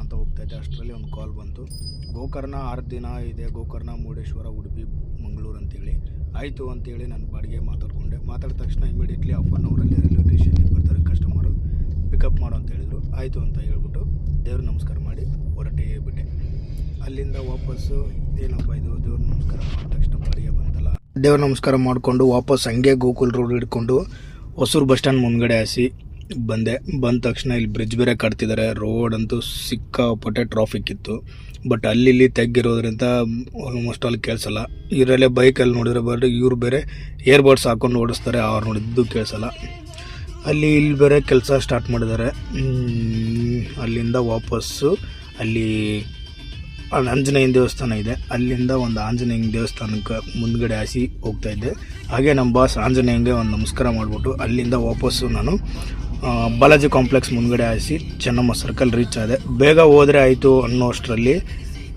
ಅಂತ ಹೋಗ್ತಾ ಇದ್ದೆ, ಅಷ್ಟರಲ್ಲಿ ಒಂದು ಕಾಲ್ ಬಂತು. ಗೋಕರ್ಣ ಆರು ದಿನ ಇದೆ, ಗೋಕರ್ಣ, ಮುರುಡೇಶ್ವರ, ಉಡುಪಿ, ಮಂಗಳೂರು ಅಂತೇಳಿ. ಆಯಿತು ಅಂತೇಳಿ ನಾನು ಬಾಡಿಗೆ ಮಾತಾಡ್ಕೊಂಡೆ. ಮಾತಾಡಿದ ತಕ್ಷಣ ಇಮಿಡಿಯೇಟ್ಲಿ ಆನ್ ಅವರಲ್ಲಿ ರೈಲ್ವೆ ಸ್ಟೇಷನ್ಗೆ ಬರ್ತಾರೆ ಕಸ್ಟಮರು ಪಿಕಪ್ ಮಾಡು ಅಂತ ಹೇಳಿದರು. ಆಯಿತು ಅಂತ ಹೇಳ್ಬಿಟ್ಟು ದೇವ್ರ ನಮಸ್ಕಾರ ಮಾಡಿ ಹೊರಟೇ ಬಿಟ್ಟೆ. ಅಲ್ಲಿಂದ ವಾಪಸ್ಸು, ಏನಪ್ಪ ಇದು, ದೇವ್ರ ನಮಸ್ಕಾರ ಮಾಡಿದ ತಕ್ಷಣ ಬಾಡಿಗೆ ಬಂತಲ್ಲ. ದೇವ್ರ ನಮಸ್ಕಾರ ಮಾಡಿಕೊಂಡು ವಾಪಸ್ ಹಂಗೆ ಗೋಕುಲ್ ರೋಡ್ ಹಿಡ್ಕೊಂಡು ಹೊಸೂರು ಬಸ್ ಸ್ಟ್ಯಾಂಡ್ ಮುಂದ್ಗಡೆ ಹಾಸಿ. ಬಂದೆ, ಬಂದ ತಕ್ಷಣ ಇಲ್ಲಿ ಬ್ರಿಡ್ಜ್ ಬೇರೆ ಕಟ್ತಿದ್ದಾರೆ ರೋಡ್ ಅಂತೂ ಸಿಕ್ಕಾಪಟ್ಟೆ ಟ್ರಾಫಿಕ್ ಇತ್ತು. ಬಟ್ ಅಲ್ಲಿ ಇಲ್ಲಿ ತೆಗ್ಗಿರೋದ್ರಿಂದ ಆಲ್ಮೋಸ್ಟ್ ಅಲ್ಲಿ ಕೇಳಿಸಲ್ಲ. ಇವರಲ್ಲೇ ಬೈಕಲ್ಲಿ ನೋಡಿದ್ರೆ ಬಟ್ ಇವ್ರು ಬೇರೆ ಇಯರ್ಬಡ್ಸ್ ಹಾಕೊಂಡು ಓಡಿಸ್ತಾರೆ. ಅವ್ರು ನೋಡಿದ್ದು ಕೇಳಿಸಲ್ಲ. ಅಲ್ಲಿ ಇಲ್ಲಿ ಬೇರೆ ಕೆಲಸ ಸ್ಟಾರ್ಟ್ ಮಾಡಿದ್ದಾರೆ. ಅಲ್ಲಿಂದ ವಾಪಸ್ಸು ಅಲ್ಲಿ ಆಂಜನೇಯನ ದೇವಸ್ಥಾನ ಇದೆ. ಅಲ್ಲಿಂದ ಒಂದು ಆಂಜನೇಯನ ದೇವಸ್ಥಾನಕ್ಕೆ ಮುಂದ್ಗಡೆ ಹಾಸಿ ಹೋಗ್ತಾ ಇದ್ದೆ. ಹಾಗೆ ನಮ್ಮ ಬಾಸ್ ಆಂಜನೇಯಂಗೆ ಒಂದು ನಮಸ್ಕಾರ ಮಾಡಿಬಿಟ್ಟು ಅಲ್ಲಿಂದ ವಾಪಸ್ಸು ನಾನು ಬಾಲಾಜಿ ಕಾಂಪ್ಲೆಕ್ಸ್ ಮುಂದ್ಗಡೆ ಹಾಯಿಸಿ ಚೆನ್ನಮ್ಮ ಸರ್ಕಲ್ ರೀಚ್ ಆದೆ. ಬೇಗ ಹೋದರೆ ಆಯಿತು ಅನ್ನೋ ಅಷ್ಟರಲ್ಲಿ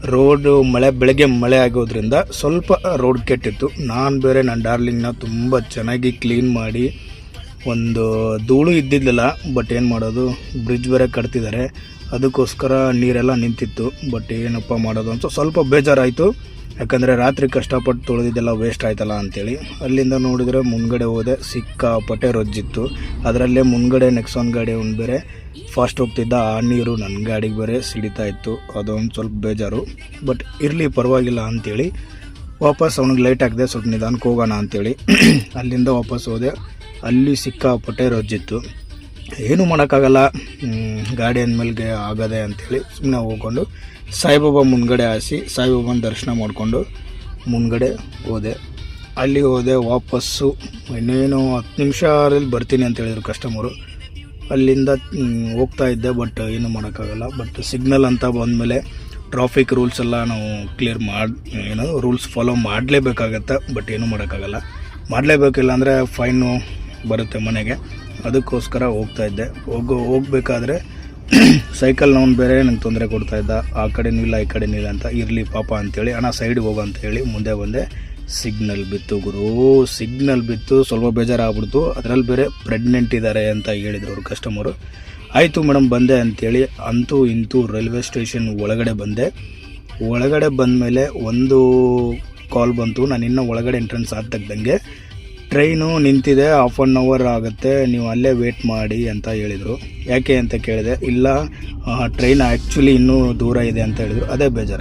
ರೋಡು ಮಳೆ, ಬೆಳಗ್ಗೆ ಮಳೆ ಆಗೋದ್ರಿಂದ ಸ್ವಲ್ಪ ರೋಡ್ ಕೆಟ್ಟಿತ್ತು. ನಾನು ಬೇರೆ ನನ್ನ ಡಾರ್ಲಿಂಗ್ನ ತುಂಬ ಚೆನ್ನಾಗಿ ಕ್ಲೀನ್ ಮಾಡಿ ಒಂದು ಧೂಳು ಇದ್ದಿದ್ದಿಲ್ಲ ಬಟ್ ಏನು ಮಾಡೋದು? ಬ್ರಿಡ್ಜ್ ಬೇರೆ ಕಟ್ತಿದ್ದಾರೆ. ಅದಕ್ಕೋಸ್ಕರ ನೀರೆಲ್ಲ ನಿಂತಿತ್ತು ಬಟ್ ಏನಪ್ಪ ಮಾಡೋದು ಅಂತ ಸ್ವಲ್ಪ ಬೇಜಾರಾಯಿತು. ಯಾಕಂದರೆ ರಾತ್ರಿ ಕಷ್ಟಪಟ್ಟು ತೊಳೆದಿದ್ದೆಲ್ಲ ವೇಸ್ಟ್ ಆಯ್ತಲ್ಲ ಅಂಥೇಳಿ ಅಲ್ಲಿಂದ ನೋಡಿದರೆ ಮುಂದ್ಗಡೆ ಹೋದೆ, ಸಿಕ್ಕಾಪಟ್ಟೆ ರೊಜ್ಜಿತ್ತು. ಅದರಲ್ಲೇ ಮುಂದ್ಗಡೆ ನೆಕ್ಸಾನ್ ಗಾಡಿ ಒಂದು ಬೇರೆ ಫಾಸ್ಟ್ ಹೋಗ್ತಿದ್ದ, ಆ ನೀರು ನನ್ನ ಗಾಡಿಗೆ ಬೇರೆ ಸಿಡಿತಾ ಇತ್ತು. ಅದೊಂದು ಸ್ವಲ್ಪ ಬೇಜಾರು ಬಟ್ ಇರಲಿ ಪರವಾಗಿಲ್ಲ ಅಂಥೇಳಿ ವಾಪಸ್ ಅವ್ನಿಗೆ ಲೈಟ್ ಹಾಕಿದೆ ಸ್ವಲ್ಪ ನಿಧಾನಕ್ಕೆ ಹೋಗೋಣ ಅಂಥೇಳಿ ಅಲ್ಲಿಂದ ವಾಪಸ್ ಹೋದೆ, ಅಲ್ಲಿ ಸಿಕ್ಕಾಪಟ್ಟೆ ರೊಜ್ಜಿತ್ತು. ಏನು ಮಾಡೋಕ್ಕಾಗಲ್ಲ ಗಾಡಿ ಅಂದಮೇಲೆ ಆಗದೆ ಅಂಥೇಳಿ ಸುಮ್ಮನೆ ಹೋಗ್ಕೊಂಡು ಸಾಯಿಬಾಬಾ ಮುಂದ್ಗಡೆ ಹಾಸಿ ಸಾಯಿಬಾಬನ ದರ್ಶನ ಮಾಡಿಕೊಂಡು ಮುಂದ್ಗಡೆ ಹೋದೆ. ಅಲ್ಲಿ ಹೋದೆ, ವಾಪಸ್ಸು ಇನ್ನೇನು ಹತ್ತು ನಿಮಿಷದಲ್ಲಿ ಬರ್ತೀನಿ ಅಂತ ಹೇಳಿದ್ರು ಕಸ್ಟಮರು ಅಲ್ಲಿಂದ ಹೋಗ್ತಾ ಇದ್ದೆ ಬಟ್ ಏನು ಮಾಡೋಕ್ಕಾಗಲ್ಲ. ಬಟ್ ಸಿಗ್ನಲ್ ಅಂತ ಬಂದಮೇಲೆ ಟ್ರಾಫಿಕ್ ರೂಲ್ಸ್ ಎಲ್ಲ ನಾವು ಕ್ಲಿಯರ್ ಮಾಡಿ, ಏನು ರೂಲ್ಸ್ ಫಾಲೋ ಮಾಡಲೇಬೇಕಾಗತ್ತೆ ಬಟ್ ಏನು ಮಾಡೋಕ್ಕಾಗಲ್ಲ. ಮಾಡಲೇಬೇಕಿಲ್ಲ ಅಂದರೆ ಫೈನು ಬರುತ್ತೆ ಮನೆಗೆ. ಅದಕ್ಕೋಸ್ಕರ ಹೋಗ್ತಾ ಇದ್ದೆ. ಹೋಗೋ, ಹೋಗ್ಬೇಕಾದ್ರೆ ಸೈಕಲ್ನವ್ನು ಬೇರೆ ನಂಗೆ ತೊಂದರೆ ಕೊಡ್ತಾ ಇದ್ದ. ಆ ಕಡೆ ಇಲ್ಲ ಈ ಕಡೆ ಇಲ್ಲ ಅಂತ ಇರಲಿ ಪಾಪ ಅಂತೇಳಿ, ಅಣ್ಣ ಹೋಗು ಅಂತ ಹೇಳಿ ಮುಂದೆ ಬಂದೆ. ಸಿಗ್ನಲ್ ಬಿತ್ತು ಗುರು, ಸಿಗ್ನಲ್ ಬಿತ್ತು. ಸ್ವಲ್ಪ ಬೇಜಾರಾಗ್ಬಿಡ್ತು. ಅದರಲ್ಲಿ ಬೇರೆ ಪ್ರೆಗ್ನೆಂಟ್ ಇದ್ದಾರೆ ಅಂತ ಹೇಳಿದರು ಅವ್ರ ಕಸ್ಟಮರು ಆಯಿತು ಮೇಡಮ್ ಬಂದೆ ಅಂತೇಳಿ. ಅಂತೂ ಇಂತೂ ರೈಲ್ವೆ ಸ್ಟೇಷನ್ ಒಳಗಡೆ ಬಂದೆ. ಒಳಗಡೆ ಬಂದ ಮೇಲೆ ಒಂದು ಕಾಲ್ ಬಂತು. ನಾನು ಇನ್ನೂ ಒಳಗಡೆ ಎಂಟ್ರೆನ್ಸ್ ಆದ ತಗ್ದಂಗೆ ಟ್ರೈನು ನಿಂತಿದೆ ಹಾಫ್ ಆನ್ ಅವರ್ ಆಗುತ್ತೆ, ನೀವು ಅಲ್ಲೇ ವೇಟ್ ಮಾಡಿ ಅಂತ ಹೇಳಿದರು. ಯಾಕೆ ಅಂತ ಕೇಳಿದೆ, ಇಲ್ಲ ಟ್ರೈನ್ ಆ್ಯಕ್ಚುಲಿ ಇನ್ನೂ ದೂರ ಇದೆ ಅಂತ ಹೇಳಿದರು. ಅದೇ ಬೇಜಾರು.